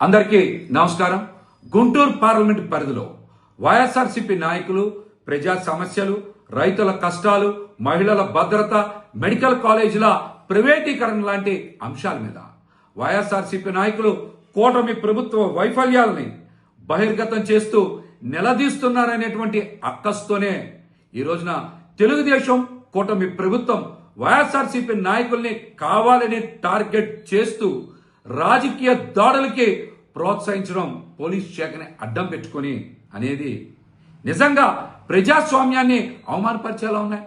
అందరికీ నమస్కారం. గుంటూరు పార్లమెంట్ పరిధిలో వైఎస్ఆర్సీపీ నాయకులు ప్రజా సమస్యలు రైతుల కష్టాలు మహిళల భద్రత మెడికల్ కాలేజీల ప్రైవేటీకరణ లాంటి అంశాల మీద వైఎస్ఆర్సీపీ నాయకులు కూటమి ప్రభుత్వ వైఫల్యాలని బహిర్గతం చేస్తూ నిలదీస్తున్నారనేటువంటి అక్కస్తోనే ఈ రోజున తెలుగుదేశం కూటమి ప్రభుత్వం వైఎస్ఆర్సీపీ నాయకుల్ని కావాలని టార్గెట్ చేస్తూ రాజకీయ దాడులకి ప్రోత్సహించడం పోలీస్ శాఖని అడ్డం పెట్టుకొని అనేది నిజంగా ప్రజాస్వామ్యాన్ని అవమానపరిచేలా ఉన్నాయి.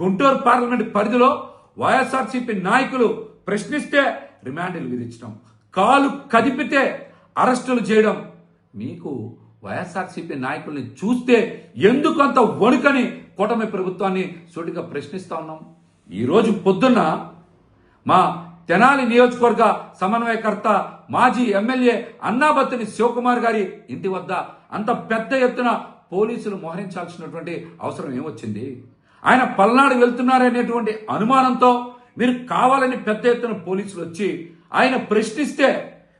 గుంటూరు పార్లమెంట్ పరిధిలో వైఎస్ఆర్సీపీ నాయకులు ప్రశ్నిస్తే రిమాండ్లు విధించడం కాలు కదిపితే అరెస్టులు చేయడం. మీకు వైఎస్ఆర్సీపీ నాయకుల్ని చూస్తే ఎందుకు అంత వణుకని కూటమి ప్రభుత్వాన్ని సూటిగా ప్రశ్నిస్తా ఉన్నాం? ఈరోజు పొద్దున్న మా తెనాలి నియోజకవర్గ సమన్వయకర్త మాజీ ఎమ్మెల్యే అన్నాబత్తిని శివకుమార్ గారి ఇంటి వద్ద అంత పెద్ద ఎత్తున పోలీసులు మోహరించాల్సినటువంటి అవసరం ఏమొచ్చింది? ఆయన పల్నాడు వెళ్తున్నారనేటువంటి అనుమానంతో మీరు కావాలని పెద్ద ఎత్తున పోలీసులు వచ్చి ఆయన ప్రశ్నిస్తే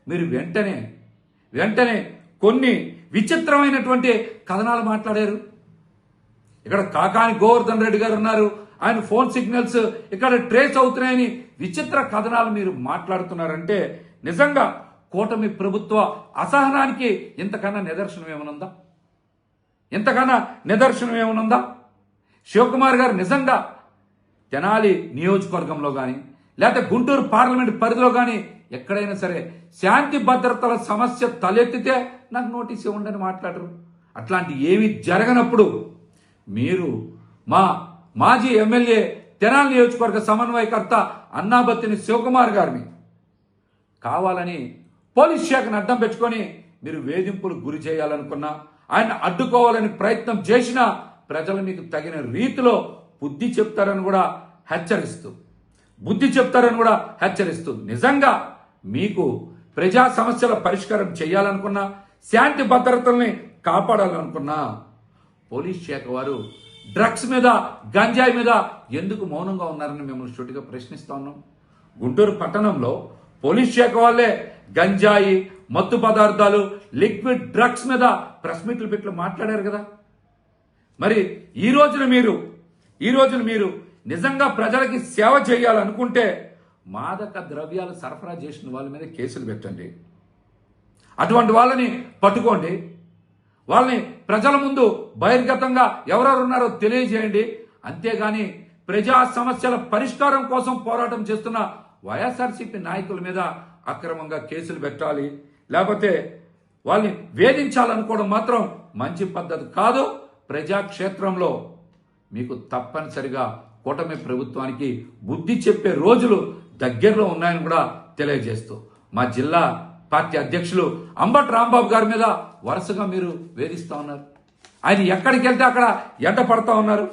మీరు వెంటనే వెంటనే కొన్ని విచిత్రమైనటువంటి కథనాలు మాట్లాడారు. ఇక్కడ కాకాని గోవర్ధన్ రెడ్డి గారు ఉన్నారు ఆయన ఫోన్ సిగ్నల్స్ ఇక్కడ ట్రేస్ అవుతున్నాయని విచిత్ర కథనాలు మీరు మాట్లాడుతున్నారంటే నిజంగా కూటమి ప్రభుత్వ అసహనానికి ఇంతకన్నా నిదర్శనం ఏమనుందా? ఇంతకన్నా నిదర్శనం ఏమనుందా? శివకుమార్ గారు నిజంగా తెనాలి నియోజకవర్గంలో కానీ లేకపోతే గుంటూరు పార్లమెంట్ పరిధిలో కానీ ఎక్కడైనా సరే శాంతి భద్రతల సమస్య తలెత్తితే నాకు నోటీస్ ఇవ్వండి మాట్లాడరు. అట్లాంటి ఏమి జరగనప్పుడు మీరు మా మాజీ ఎమ్మెల్యే తెనాలి నియోజకవర్గ సమన్వయకర్త అన్నాబత్తిని శివకుమార్ గారిని కావాలని పోలీస్ శాఖను అడ్డం పెట్టుకొని మీరు వేధింపులు గురి చేయాలనుకున్నా ఆయన అడ్డుకోవాలని ప్రయత్నం చేసినా ప్రజలు మీకు తగిన రీతిలో బుద్ధి చెప్తారని కూడా హెచ్చరిస్తూ బుద్ధి చెప్తారని కూడా హెచ్చరిస్తూ నిజంగా మీకు ప్రజా సమస్యల పరిష్కారం చేయాలనుకున్నా శాంతి భద్రతల్ని కాపాడాలనుకున్నా పోలీస్ శాఖ వారు డ్రగ్స్ మీద గంజాయి మీద ఎందుకు మౌనంగా ఉన్నారని మిమ్మల్ని సూటిగా ప్రశ్నిస్తా ఉన్నాం. గుంటూరు పట్టణంలో పోలీస్ శాఖ వాళ్ళే గంజాయి మత్తు పదార్థాలు లిక్విడ్ డ్రగ్స్ మీద ప్రెస్ మీట్లు పెట్లు మాట్లాడారు కదా. మరి ఈ రోజున మీరు ఈ రోజున మీరు నిజంగా ప్రజలకి సేవ చేయాలనుకుంటే మాదక ద్రవ్యాలు సరఫరా చేసిన వాళ్ళ మీద కేసులు పెట్టండి. అటువంటి వాళ్ళని పట్టుకోండి. వాళ్ళని ప్రజల ముందు బహిర్గతంగా ఎవరెవరు ఉన్నారో తెలియజేయండి. అంతేగాని ప్రజా సమస్యల పరిష్కారం కోసం పోరాటం చేస్తున్న వైఎస్ఆర్సీపీ నాయకుల మీద అక్రమంగా కేసులు పెట్టాలి. లేకపోతే వాళ్ళని వేధించాలనుకోవడం మాత్రం మంచి పద్ధతి కాదు. ప్రజాక్షేత్రంలో మీకు తప్పనిసరిగా కూటమి ప్రభుత్వానికి బుద్ధి చెప్పే రోజులు దగ్గరలో ఉన్నాయని కూడా తెలియజేస్తూ మా జిల్లా పార్టీ అధ్యక్షులు అంబట్ రాంబాబు గారి మీద వరుసగా మీరు వేధిస్తూ ఉన్నారు. ఆయన ఎక్కడికి వెళ్తే అక్కడ ఎండ పడతా ఉన్నారు.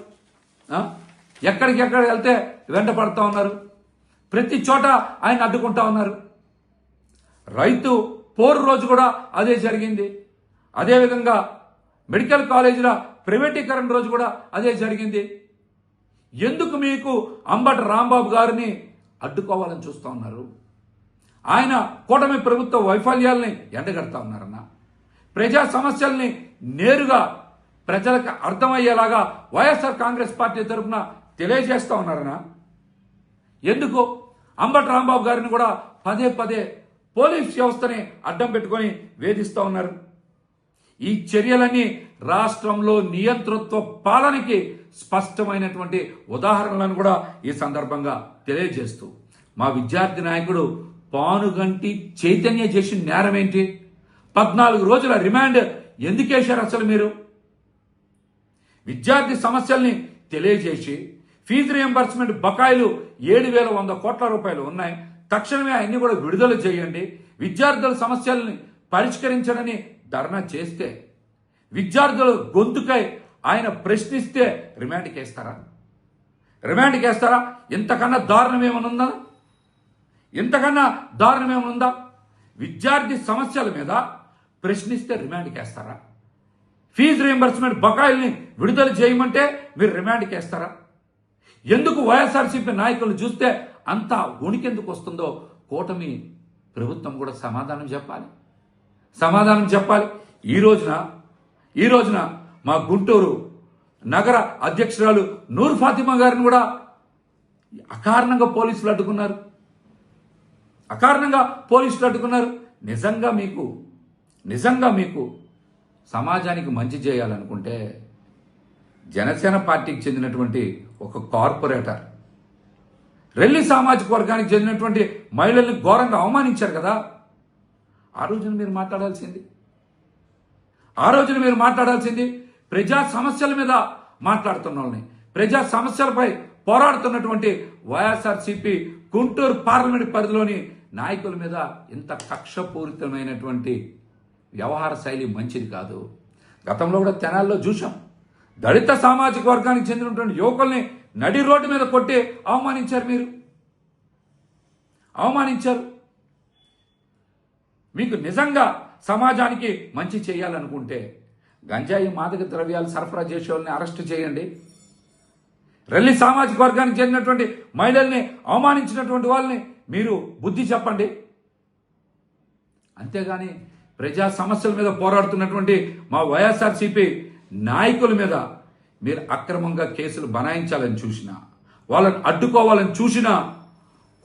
ఎక్కడికి ఎక్కడ వెళ్తే వెంట పడతా ఉన్నారు. ప్రతి చోట ఆయన అడ్డుకుంటా ఉన్నారు. రైతు పోరు రోజు కూడా అదే జరిగింది. అదేవిధంగా మెడికల్ కాలేజీల ప్రైవేటీకరణ రోజు కూడా అదే జరిగింది. ఎందుకు మీకు అంబటి రాంబాబు గారిని అడ్డుకోవాలని చూస్తూ ఉన్నారు? ఆయన కూటమి ప్రభుత్వ వైఫల్యాల్ని ఎండగడతా ఉన్నారన్న. ప్రజా సమస్యల్ని నేరుగా ప్రజలకు అర్థమయ్యేలాగా వైఎస్ఆర్ కాంగ్రెస్ పార్టీ తరఫున తెలియజేస్తా ఉన్నారనా ఎందుకు? అంబటి రాంబాబు గారిని కూడా పదే పదే పోలీస్ వ్యవస్థని అడ్డం పెట్టుకొని వేధిస్తూ ఉన్నారు. ఈ చర్యలన్నీ రాష్ట్రంలో నియంతృత్వ పాలనకి స్పష్టమైనటువంటి ఉదాహరణలను కూడా ఈ సందర్భంగా తెలియజేస్తూ మా విద్యార్థి నాయకుడు పానుగంటి చైతన్య చేసిన నేరం ఏంటి పద్నాలుగు రోజుల రిమాండ్ ఎందుకేశారు అసలు మీరు? విద్యార్థి సమస్యల్ని తెలియజేసి ఫీజు రియంబర్స్మెంట్ బకాయిలు ఏడు వేల వంద కోట్ల రూపాయలు ఉన్నాయి. తక్షణమే అన్ని కూడా విడుదల చేయండి. విద్యార్థుల సమస్యల్ని పరిష్కరించడని ధర్నా చేస్తే విద్యార్థుల గొంతుకై ఆయన ప్రశ్నిస్తే రిమాండ్కి వేస్తారా రిమాండ్కి వేస్తారా ఇంతకన్నా దారుణం ఏమైనా ఉందా? ఇంతకన్నా దారుణం ఏమైనా ఉందా? విద్యార్థి సమస్యల మీద ప్రశ్నిస్తే రిమాండ్ వేస్తారా ఫీజు రియంబర్స్మెంట్ బకాయిల్ని విడుదల చేయమంటే మీరు రిమాండ్ వేస్తారా ఎందుకు వైఎస్ఆర్సీపీ నాయకులు చూస్తే అంత ఉనికెందుకు వస్తుందో కూటమి ప్రభుత్వం కూడా సమాధానం చెప్పాలి. సమాధానం చెప్పాలి. ఈ రోజున ఈ రోజున మా గుంటూరు నగర అధ్యక్షురాలు నూర్ ఫాతిమా గారిని కూడా అకారణంగా పోలీసులు అడ్డుకున్నారు. అకారణంగా పోలీసులు అడ్డుకున్నారు. నిజంగా మీకు నిజంగా మీకు సమాజానికి మంచి చేయాలనుకుంటే జనసేన పార్టీకి చెందినటువంటి ఒక కార్పొరేటర్ రెల్లి సామాజిక వర్గానికి చెందినటువంటి మహిళల్ని ఘోరంగా అవమానించారు కదా. ఆ రోజున మీరు మాట్లాడాల్సింది ఆ రోజున మీరు మాట్లాడాల్సింది ప్రజా సమస్యల మీద మాట్లాడుతున్న వాళ్ళని ప్రజా సమస్యలపై పోరాడుతున్నటువంటి వైఎస్ఆర్సీపీ గుంటూరు పార్లమెంట్ పరిధిలోని నాయకుల మీద ఇంత కక్షపూరితమైనటువంటి వ్యవహార శైలి మంచిది కాదు. గతంలో కూడా తెనాల్లో చూశాం. దళిత సామాజిక వర్గానికి చెందినటువంటి యువకుల్ని నడి రోడ్డు మీద కొట్టి అవమానించారు మీరు. అవమానించారు. మీకు నిజంగా సమాజానికి మంచి చేయాలనుకుంటే గంజాయి మాదక ద్రవ్యాలు సరఫరా చేసే వాళ్ళని అరెస్ట్ చేయండి. రెల్లి సామాజిక వర్గానికి చెందినటువంటి మహిళల్ని అవమానించినటువంటి వాళ్ళని మీరు బుద్ధి చెప్పండి. అంతేగాని ప్రజా సమస్యల మీద పోరాడుతున్నటువంటి మా వైఎస్ఆర్సీపీ నాయకుల మీద మీరు అక్రమంగా కేసులు బనాయించాలని చూసినా వాళ్ళని అడ్డుకోవాలని చూసినా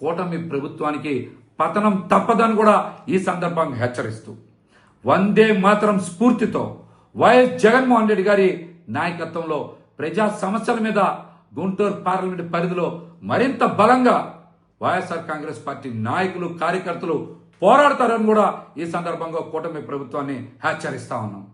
కూటమి ప్రభుత్వానికి పతనం తప్పదని కూడా ఈ సందర్భంగా హెచ్చరిస్తూ వందే మాత్రం స్ఫూర్తితో వైఎస్ జగన్మోహన్ రెడ్డి గారి నాయకత్వంలో ప్రజా సమస్యల మీద గుంటూరు పార్లమెంట్ పరిధిలో మరింత బలంగా వైఎస్ఆర్ కాంగ్రెస్ పార్టీ నాయకులు కార్యకర్తలు పోరాడతారని కూడా ఈ సందర్భంగా కూటమి ప్రభుత్వాన్ని హెచ్చరిస్తా ఉన్నాం.